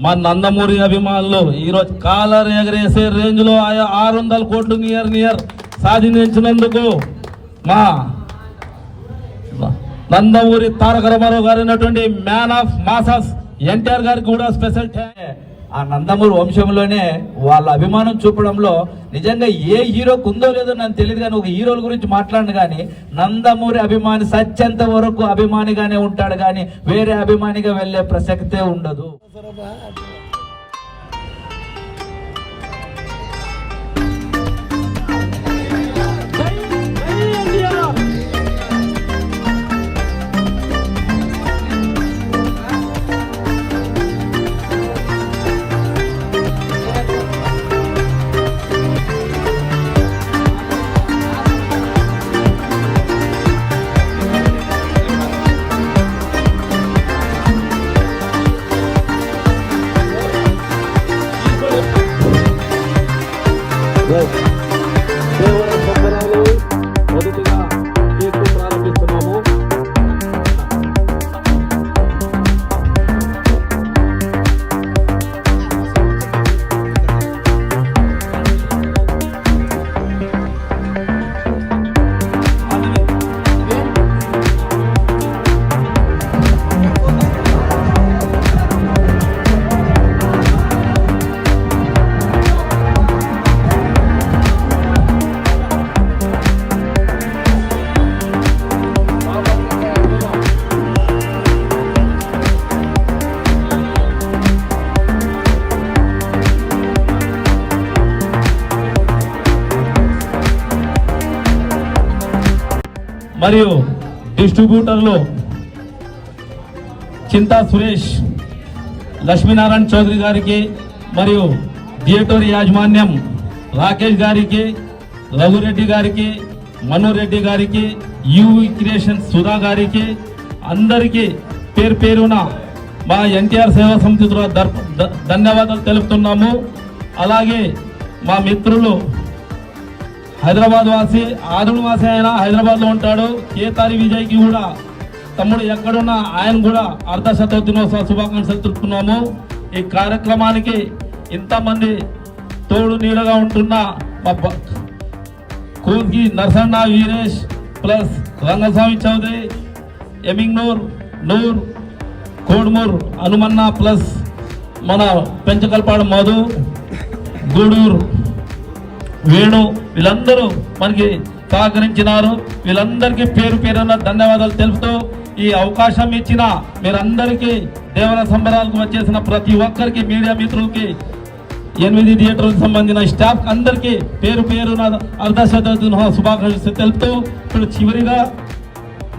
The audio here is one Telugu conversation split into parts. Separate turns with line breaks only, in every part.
మా నందమూరి అభిమానులు ఈరోజు కాలర్ ఎగరేసే రేంజ్లో ఆయా ఆరు వందల కోట్లు నియర్ నియర్ సాధించినందుకు మా నందమూరి తారక రామారావు గారు అయినటువంటి మ్యాన్ ఆఫ్ మాసస్ ఎన్టీఆర్ గారికి కూడా స్పెషల్ థ్యాంక్
ఆ నందమూరి వంశంలోనే వాళ్ళ అభిమానం చూపడంలో నిజంగా ఏ హీరోకు ఉందో లేదో నాకు తెలియదు కానీ ఒక హీరోల గురించి మాట్లాడను కానీ నందమూరి అభిమాని సత్యంత వరకు అభిమానిగానే ఉంటాడు కానీ వేరే అభిమానిగా వెళ్ళే ప్రసక్తే ఉండదు.
Whoa. మరియు డిస్ట్రిబ్యూటర్లు చింతా సురేష్ లక్ష్మీనారాయణ చౌదరి గారికి మరియు థియేటర్ యాజమాన్యం రాకేష్ గారికి రఘురెడ్డి గారికి మనోరెడ్డి గారికి యూవి క్రియేషన్ సుధా గారికి అందరికీ పేరు పేరున మా ఎన్టీఆర్ సేవా సమితి ద్వారా ధన్యవాదాలు తెలుపుతున్నాము. అలాగే మా మిత్రులు హైదరాబాద్ వాసి ఆదుడు వాసి ఆయన హైదరాబాద్లో ఉంటాడు. కేతారి విజయ్కి కూడా తమ్ముడు ఎక్కడున్నా ఆయన కూడా అర్ధ శతాబ్దినోత్సవ శుభాకాంక్షలు తెలుపుతున్నాము. ఈ కార్యక్రమానికి ఇంతమంది తోడు నీడగా ఉంటున్న మా కూర్గి నరసన్న వీరేష్ ప్లస్ రంగస్వామి చౌదరి ఎమింగ్నూర్ నూర్ కోడుమూర్ హనుమన్న ప్లస్ మన పెంచకల్పాడు మధు గూడూరు వేణు వీళ్ళందరూ మనకి సహకరించినారు. వీళ్ళందరికీ పేరు పేరున ధన్యవాదాలు తెలుపుతూ ఈ అవకాశం ఇచ్చిన మీరందరికీ దేవర సంబరాలకు వచ్చేసిన ప్రతి ఒక్కరికి మీడియా మిత్రులకి ఎనిమిది థియేటర్లకు సంబంధించిన స్టాఫ్ అందరికీ పేరు పేరున అర్ధ శుభాకాంక్షలు తెలుపుతూ ఇప్పుడు చివరిగా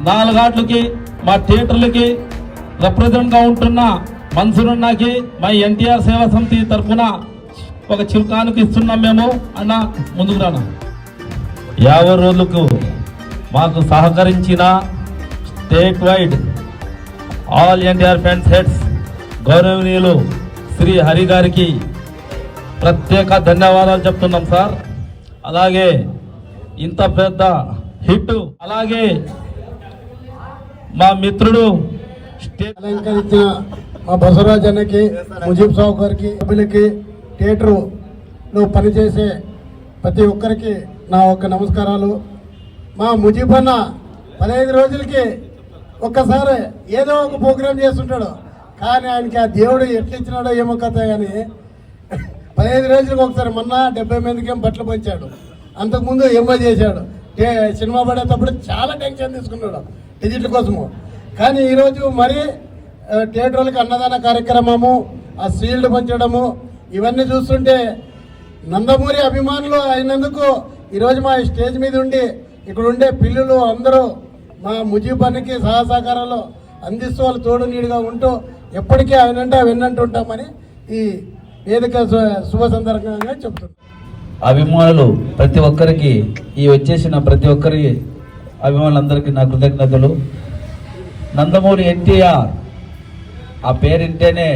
నాలుగాట్లకి మా థియేటర్లకి రిప్రజెంట్గా ఉంటున్న మన్సూరన్నకి మా ఎన్టీఆర్ సేవా సమితి తరఫున ఒక చిరుకానుక ఇస్తున్నాం మేము. అన్న ముందుకు రానా? యాభై రోజులకు మాకు సహకరించిన state wide all NTR friends heads గౌరవనీయులు శ్రీ హరి గారికి ప్రత్యేక ధన్యవాదాలు చెప్తున్నాం సార్. అలాగే ఇంత పెద్ద హిట్ అలాగే మా మిత్రుడు స్టేట్
అలంకరించిన మా బసవరాజ్ అన్నకి ముజీబ్ సావు గారికి సభ్యులకి థియేటర్లో పనిచేసే ప్రతి ఒక్కరికి నా ఒక్క నమస్కారాలు. మా ముజీబ్ పదహైదు రోజులకి ఒక్కసారి ఏదో ఒక ప్రోగ్రాం చేస్తుంటాడు. కానీ ఆయనకి ఆ దేవుడు ఎట్లా ఇచ్చినాడో ఏమో కథ కానీ పదహైదు రోజులకు ఒకసారి మొన్న డెబ్బై మందికి ఏం బట్టలు పంచాడు. అంతకుముందు ఏమో చేశాడు. సినిమా పడేటప్పుడు చాలా టెన్షన్ తీసుకున్నాడు టికెట్ల కోసము. కానీ ఈరోజు మరి థియేటర్లకు అన్నదాన కార్యక్రమము ఆ సీల్డ్ పంచడము ఇవన్నీ చూస్తుంటే నందమూరి అభిమానులు అయినందుకు ఈరోజు మా స్టేజ్ మీద ఉండి ఇక్కడ ఉండే పిల్లలు అందరూ మా ముజీబానికి సహా సహకారాలు అందిస్తూ వాళ్ళు తోడు నీడుగా ఉంటూ ఎప్పటికీ ఆయనంటే విన్నట్టు ఉంటామని ఈ వేదిక శుభ సందర్భంగా చెప్తున్నాను
అభిమానులు ప్రతి ఒక్కరికి ఈ వచ్చేసిన ప్రతి ఒక్కరి అభిమానులందరికీ నా కృతజ్ఞతలు. నందమూరి ఎన్టీఆర్ ఆ పేరింటేనే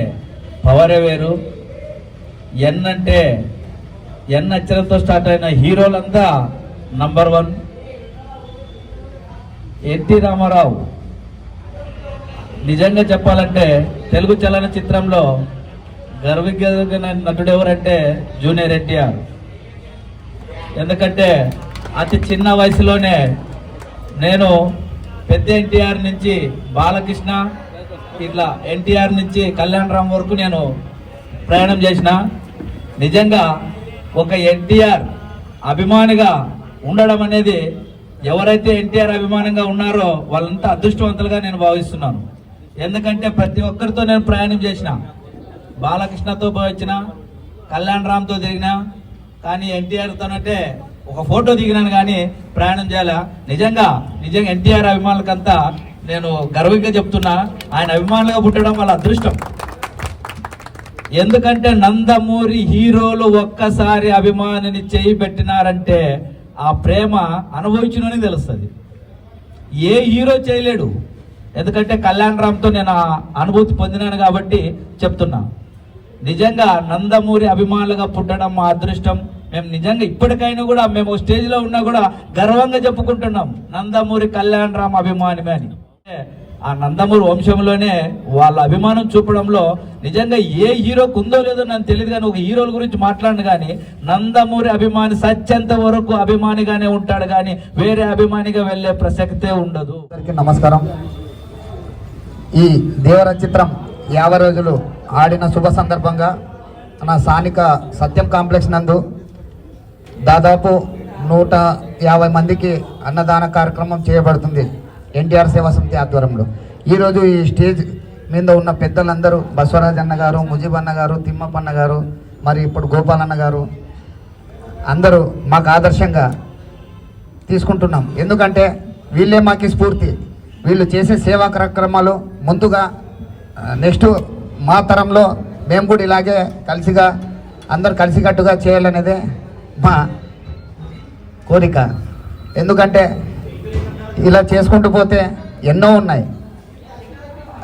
పవరే వేరు. ఎన్ అంటే ఎన్ అక్షరంతో స్టార్ట్ అయిన హీరోలంతా నంబర్ వన్. ఎన్టీ రామారావు. నిజంగా చెప్పాలంటే తెలుగు చలనచిత్రంలో గర్వించదగిన నటుడు ఎవరంటే జూనియర్ ఎన్టీఆర్. ఎందుకంటే అతి చిన్న వయసులోనే నేను పెద్ద ఎన్టీఆర్ నుంచి బాలకృష్ణ ఇట్లా ఎన్టీఆర్ నుంచి కళ్యాణ్ రామ్ వరకు నేను ప్రయాణం చేసిన. నిజంగా ఒక ఎన్టీఆర్ అభిమానిగా ఉండడం అనేది ఎవరైతే ఎన్టీఆర్ అభిమానంగా ఉన్నారో వాళ్ళంతా అదృష్టవంతులుగా నేను భావిస్తున్నాను. ఎందుకంటే ప్రతి ఒక్కరితో నేను ప్రయాణం చేసిన బాలకృష్ణతో వచ్చిన కళ్యాణ్ రామ్తో తిరిగిన కానీ ఎన్టీఆర్తోనంటే ఒక ఫోటో దిగినాను కానీ ప్రయాణం చేయాల. నిజంగా నిజంగా ఎన్టీఆర్ అభిమానులకంతా నేను గర్వంగా చెప్తున్నా ఆయన అభిమానులుగా పుట్టడం వాళ్ళ అదృష్టం. ఎందుకంటే నందమూరి హీరోలు ఒక్కసారి అభిమానిని చేయి పెట్టినారంటే ఆ ప్రేమ అనుభవించునని తెలుస్తుంది. ఏ హీరో చేయలేడు. ఎందుకంటే కళ్యాణ్ రామ్తో నేను ఆ అనుభూతి పొందినాను కాబట్టి చెప్తున్నా. నిజంగా నందమూరి అభిమానులుగా పుట్టడం మా అదృష్టం. మేము నిజంగా ఇప్పటికైనా కూడా మేము స్టేజ్లో ఉన్నా కూడా గర్వంగా చెప్పుకుంటున్నాం. నందమూరి కళ్యాణ్ రామ్ అభిమానిమే అని. ఆ నందమూరి వంశంలోనే వాళ్ళ అభిమానం చూపడంలో నిజంగా ఏ హీరోకు ఉందో లేదో నాకు తెలియదు కానీ ఒక హీరోల గురించి మాట్లాడను కానీ నందమూరి అభిమాని సత్యంత వరకు అభిమానిగానే ఉంటాడు కానీ వేరే అభిమానిగా వెళ్ళే ప్రసక్తే ఉండదు.
నమస్కారం. ఈ దేవర చిత్రం యాభై రోజులు ఆడిన శుభ సందర్భంగా నా స్థానిక సత్యం కాంప్లెక్స్ నందు దాదాపు నూట యాభై మందికి అన్నదాన కార్యక్రమం చేయబడుతుంది. ఎన్టీఆర్ సేవా సమితి ఆధ్వర్యంలో. ఈరోజు ఈ స్టేజ్ మీద ఉన్న పెద్దలందరూ బసవరాజ్ అన్న గారు ముజీబ్ అన్న గారు తిమ్మప్పన్న గారు మరి ఇప్పుడు గోపాలన్న గారు అందరూ మాకు ఆదర్శంగా తీసుకుంటున్నాం. ఎందుకంటే వీళ్ళే మాకు స్ఫూర్తి. వీళ్ళు చేసే సేవా కార్యక్రమాలు ముందుగా నెక్స్ట్ మా తరంలో మేము కూడా ఇలాగే కలిసిగా అందరు కలిసికట్టుగా చేయాలనేదే మా కోరిక. ఎందుకంటే ఇలా చేసుకుంటూ పోతే ఎన్నో ఉన్నాయి.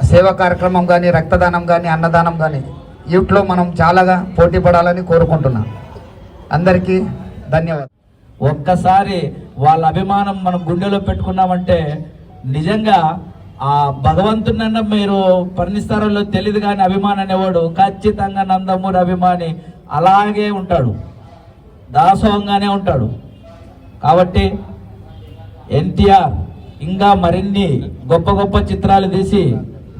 సేవా కార్యక్రమం కానీ రక్తదానం కానీ అన్నదానం కానీ వీటిలో మనం చాలాగా పోటీ పడాలని కోరుకుంటున్నాం. అందరికీ ధన్యవాదాలు.
ఒక్కసారి వాళ్ళ అభిమానం మనం గుండెలో పెట్టుకున్నామంటే నిజంగా ఆ భగవంతునన్న మీరు పరిణిస్తారో తెలియదు కానీ అభిమాని అనేవాడు ఖచ్చితంగా నందమూరి అభిమాని అలాగే ఉంటాడు. దాసోహంగానే ఉంటాడు. కాబట్టి ఎన్టీఆర్ ఇంకా మరిన్ని గొప్ప గొప్ప చిత్రాలు తీసి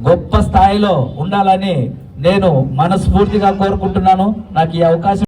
గొప్ప స్థాయిలో ఉండాలని నేను మనస్ఫూర్తిగా కోరుకుంటున్నాను. నాకు ఈ అవకాశం